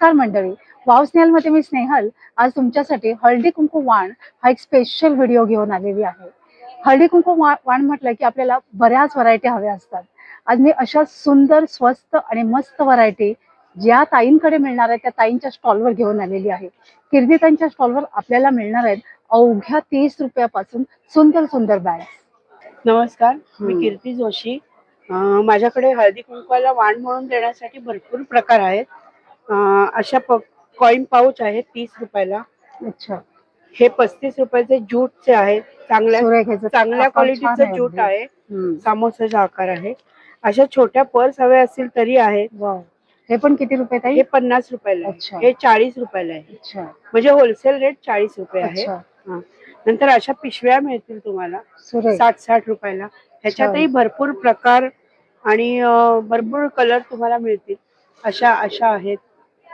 नमस्कार मंडळी. वाव स्नेहलमध्ये मी स्नेहल. आज तुमच्यासाठी हळदी कुंकू वाण हा एक स्पेशल व्हिडिओ घेऊन आलेली आहे. हळदी कुंकू वाण म्हटलं की आपल्याला बऱ्याच व्हरायटी हव्या असतात. आज मी अशा सुंदर स्वस्त आणि मस्त व्हरायटी ज्या ताईंकडे मिळणार आहेत त्या ताईंच्या स्टॉलवर घेऊन आलेली आहे. कीर्तिताईंच्या स्टॉलवर आपल्याला मिळणार आहेत अवघ्या तीस रुपयापासून सुंदर सुंदर बॅग नमस्कार. मी. कीर्ती जोशी. माझ्याकडे हळदी कुंकवाला वाण म्हणून देण्यासाठी भरपूर प्रकार आहेत. अशा कॉईन पाऊच आहेत तीस रुपयाला. अच्छा. हे पस्तीस रुपयाचे ज्यूटचे आहेत. चांगल्या चांगल्या क्वालिटीचं आहे ज्यूट. आहे. सामोसाचा आकार आहे. अशा छोट्या पर्स हव्या असतील तरी वाव. हे पण किती रुपये हे पन्नास रुपयाला. आहे. हे चाळीस रुपयाला आहे. अच्छा. म्हणजे होलसेल रेट चाळीस रुपये आहे. हा. नंतर अशा पिशव्या मिळतील तुम्हाला. साठ साठ रुपयाला. ह्याच्यातही भरपूर प्रकार आणि भरपूर कलर तुम्हाला मिळतील. अशा अशा आहेत.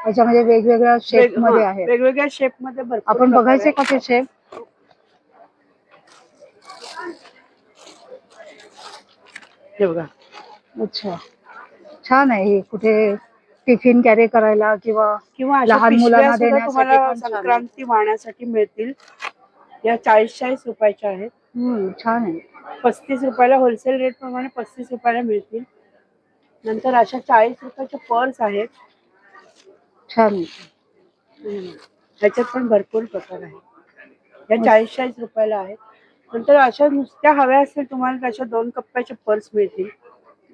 अच्छा म्हणजे वेगवेगळ्या शेपमध्ये आहे वेगवेगळ्या शेपमध्ये भरपूर आपण बघायचे. का ते शेप हे बघा. अच्छा. छान आहे ही कुठे टिफिन कॅरी करायला किंवा किंवा लहान मुलांना देण्यासाठी तुम्हाला पण छान आहे. संक्रांती वाहण्यासाठी मिळतील. या चाळीस चाळीस रुपयाच्या आहेत. हम्म, छान आहे. पस्तीस रुपयाला होलसेल रेट प्रमाणे पस्तीस रुपयाला मिळतील. नंतर अशा चाळीस रुपयाच्या पर्स आहेत. छान. आहे. हम्म. त्याच्यात पण भरपूर प्रकार आहेत. या चाळीस चाळीस रुपयाला आहेत. नंतर अशा नुसत्या हव्या असतील तुम्हाला त्याच्या दोन कप्प्याचे पर्स मिळतील.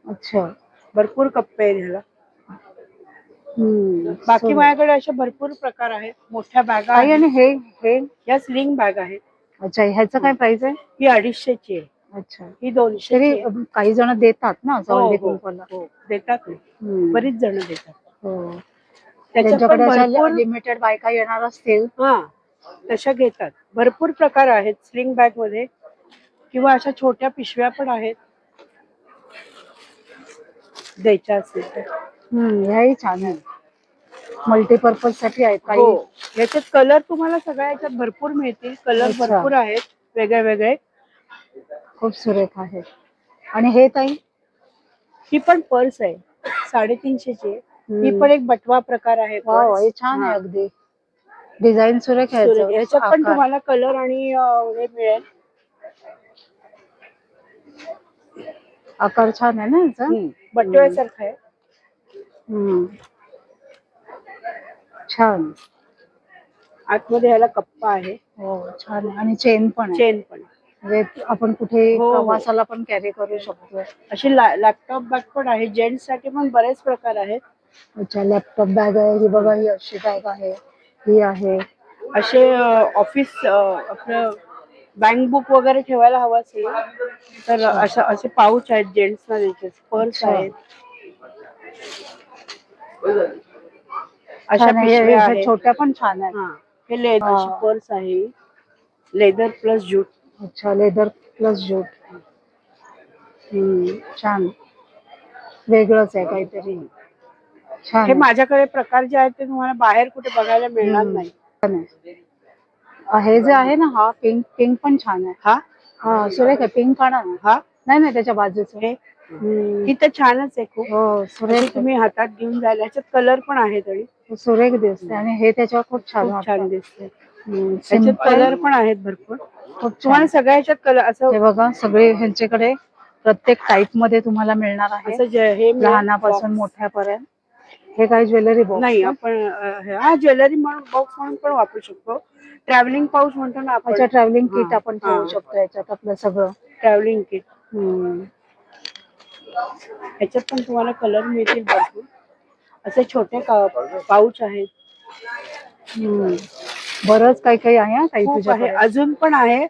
अच्छा. भरपूर कप्पे आहेत ह्याला. हम्म, बाकी. माझ्याकडे असे भरपूर प्रकार आहेत. मोठ्या बॅगा ताई, आहेत. आणि हे हे? या स्लिंग बॅग आहेत. अच्छा ह्याचं काय प्राइस आहे? ही अडीचशेची आहे. अच्छा. ही दोनशे काही जण देतात ना असं हळदी कुंकवाला देतात ना. हम्म. बरीच जण देतात. हो. पण त्यांच्याकडे भरपूर लिमिटेड बायका येणार असतील. हा तशा घेतात. भरपूर प्रकार आहेत स्लिंग बॅगमध्ये किंवा अशा छोट्या पिशव्या पण आहेत. द्यायच्या असतील तर. हम्म, ह्याही छान आहे. मल्टीपर्पजसाठी आहेत काही. हो. याच्यात कलर तुम्हाला सगळ्या याच्यात भरपूर मिळतील. कलर अच्छा. भरपूर आहेत. वेगळे वेगळे. खूप सुरेख आहे आणि हे ताई? ही पण पर्स आहे. साडेतीनशेची आहे. ही. पण एक बटवा प्रकार आहे वाव. हे छान आहे हा. अगदी डिझाईन सुरेख आहे सुरेख. याचं. याच्यात पण आकार. तुम्हाला कलर आणि अं, हे मिळेल आकार छान आहे ना याचा बटव्यासारखं आहे हम्म. छान आतमध्ये ह्याला कप्पा आहे हो छान आहे आणि चेन पण आहे चेन पण आहे. म्हणजे आपण कुठे हो, हो. प्रवासाला पण कॅरी करू शकतो अशी लॅपटॉप बॅग पण आहे जेंट्ससाठी पण बरेच प्रकार आहेत अच्छा लॅपटॉप बॅग आहे ही बघा ही अशी बॅग आहे ही आहे. असे ऑफ़िस आपलं बँक बुक वगैरे ठेवायला हवं असेल तर असं असे पाऊच आहेत जेंट्सना द्यायचे पर्स अच्छा. आहेत. अशा. हे- पिशव्या आहेत. छोट्या पण छान आहेत. हा. हे लेदर हा. पर्स आहे. लेदर प्लस ज्यूट अच्छा लेदर प्लस ज्यूट हम्म. छान. वेगळंच आहे काहीतरी. हे आहे. माझ्याकडे प्रकार जे आहेत ते तुम्हाला बाहेर कुठे बघायला मिळणार. नाही आहे. हे जे आहे ना हा पिंक पिंक पण छान आहे हा हा सुरेख आहे पिंक काढा ना हा नाही नाही त्याच्या बाजूचं हे. ही तर छानच आहे खूप हो सुरेख तुम्ही हातात घेऊन जायला याच्यात कलर पण आहेत आणि आहे. सुरेख दिसते आणि हे त्याच्यावर खूप छान. छान दिसते हम्म, याच्यात simple. कलर पण आहेत भरपूर खूप तुम्हाला छान सगळ्या ह्याच्यात कलर असं हे बघा सगळे ह्यांच्याकडे प्रत्येक टाईपमध्ये तुम्हाला मिळणार आहे हे लहानापासून. मोठ्यापर्यंत हे काही ज्वेलरी बॉक्स नाही आपण अं, हे- ज्वेलरी म्हणून बॉक्स म्हणून पण वापरू शकतो. ट्रॅव्हलिंग पाऊच म्हणतो ना आपण. ट्रॅव्हलिंग किट हा, आपण ठेवू हा. शकतो याच्यात आपलं सगळं. ट्रॅव्हलिंग किट हम्म. ह्याच्यात पण तुम्हाला कलर मिळतील भरपूर. असे छोटे पाऊच आहेत. हम्म. बरंच काही काही आहे हा ताई खूप आहे. तुझ्याकडे अजून पण आहे.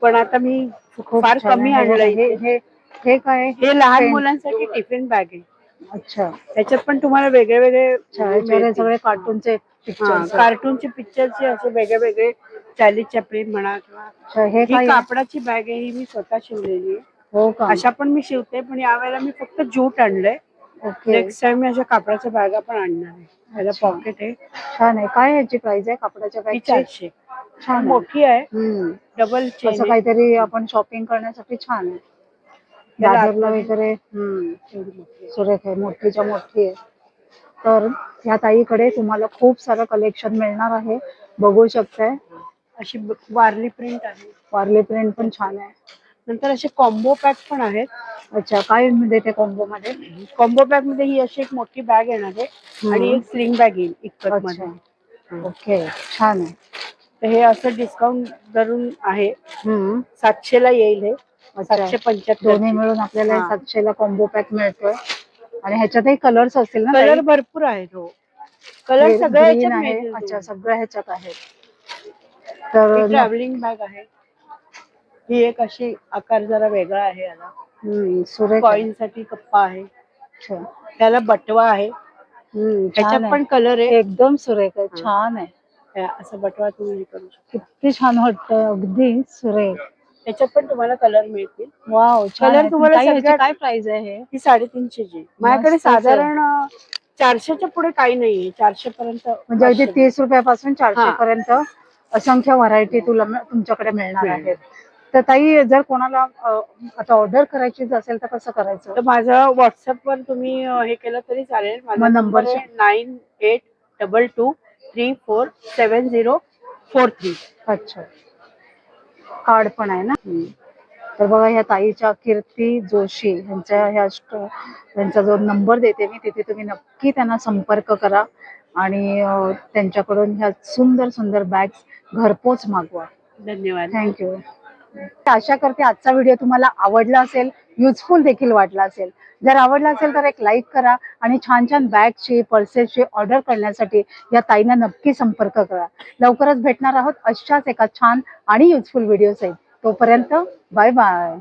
पण आता मी खूप फार छान कमी आहे. हे आणलंय हे काय हे लहान. मुलांसाठी टिफिन बॅग आहे. अच्छा. त्याच्यात पण तुम्हाला वेगळे वेगळे याच्यावर हे सगळे कार्टूनचे पिक्चर कार्टूनचे पिक्चरचे असे वेगळे वेगळे चाली चपली म्हणा किंवा हे ही काय आहे? कापडाची बॅग आहे ही मी स्वतः शिवलेली आहे. हो का? अशा पण मी शिवते पण यावेळेला मी फक्त ज्यूट आणलंय. ओके. नेक्स्ट टाइम मी अशा कापडाच्या बॅगा पण आणणार आहे. त्याला अच्छा. पॉकेट आहे. छान आहे. काय ह्याची प्राइस आहे कपड्याच्या ती बॅगची चारशे. छान आहे. मोठी आहे. हम्म. डबल असं चेन काहीतरी आपण शॉपिंग करण्यासाठी छान आहे. दादरला वगैरे. सुरेख आहे मोठीच्या मोठी आहे. तर ह्या ताईकडे तुम्हाला खूप सारं कलेक्शन मिळणार आहे. बघू शकताय. अशी वारली प्रिंट आहे. वारले प्रिंट पण छान आहे. नंतर असे कॉम्बो पॅक पण आहेत. अच्छा काय देते कॉम्बो मध्ये? कॉम्बो पॅकमध्ये ही अशी एक मोठी बॅग येणार आहे आणि एक स्लिंग बॅग येईल इतकत मध्ये ओके छान आहे. हे असं डिस्काउंट धरून आहे. सातशे ला येईल हे. सातशे पंच्याहत्तर दोन्ही मिळून आपल्याला हा. सातशेला कॉम्बो पॅक मिळतोय. आणि ह्याच्यातही कलर्स असतील ना कलर भरपूर आहेत हो. कलर सगळ्या ह्याच्यात आहे. मिळतील अच्छा सगळ्या ह्याच्यात आहेत तर ट्रॅव्हलिंग बॅग आहे. ही एक अशी आकार जरा वेगळा आहे याला. हम्म, सुरेख आहे. कॉइनसाठी कप्पा आहे. अच्छा. त्याला बटवा आहे. हम्म, छान त्याच्यात आहे. पण कलर आहे. एकदम सुरेख आहे. छान आहे. त्या- असं बटवा तुम्ही हे करू शकता. किती छान वाटतं. अगदी सुरेख. त्याच्यात पण तुम्हाला कलर मिळतील वाव छान Color आहे. तुम्हाला ताई, ह्याची सगळ्यात- काय प्राइस आहे हे ही साडेतीनशेची माझ्याकडे आहे. साधारण अं, चारशेच्या पुढे काही नाहीये चारशे पर्यंत म्हणजे अगदी पाचशे. तीस रुपयापासून चारशे हा. पर्यंत असंख्य व्हरायटी तुला मिळ- तुमच्याकडे मिळणार. आहेत तर ताई जर कोणाला अ, आता ऑर्डर करायचीच असेल तर कसं करायचं तर माझं व्हॉट्सअप वर तुम्ही अं, हे केलं तरी चालेल माझा मग नंबर number आहे nine eight double two three four seven zero four three अच्छा कार्ड पण आहे ना? तर बघा ह्या ताईच्या कीर्ती जोशी यांच्या ह्या स्टो- यांचा जो नंबर देते मी तिथे तुम्ही नक्की त्यांना संपर्क करा आणि त्यांच्याकडून ह्या सुंदर सुंदर बॅग्स घरपोच मागवा. धन्यवाद. थँक्यू आशा करते आजचा व्हिडिओ तुम्हाला आवडला असेल. युजफुल देखील वाटला असेल. जर आवडला असेल तर एक लाईक करा आणि छान छान बॅगची पर्सेसची ऑर्डर करण्यासाठी या ताईंना नक्की संपर्क करा. लवकरच भेटणार आहोत अशाच एका छान आणि युजफुल व्हिडिओ सहित. तोपर्यंत बाय बाय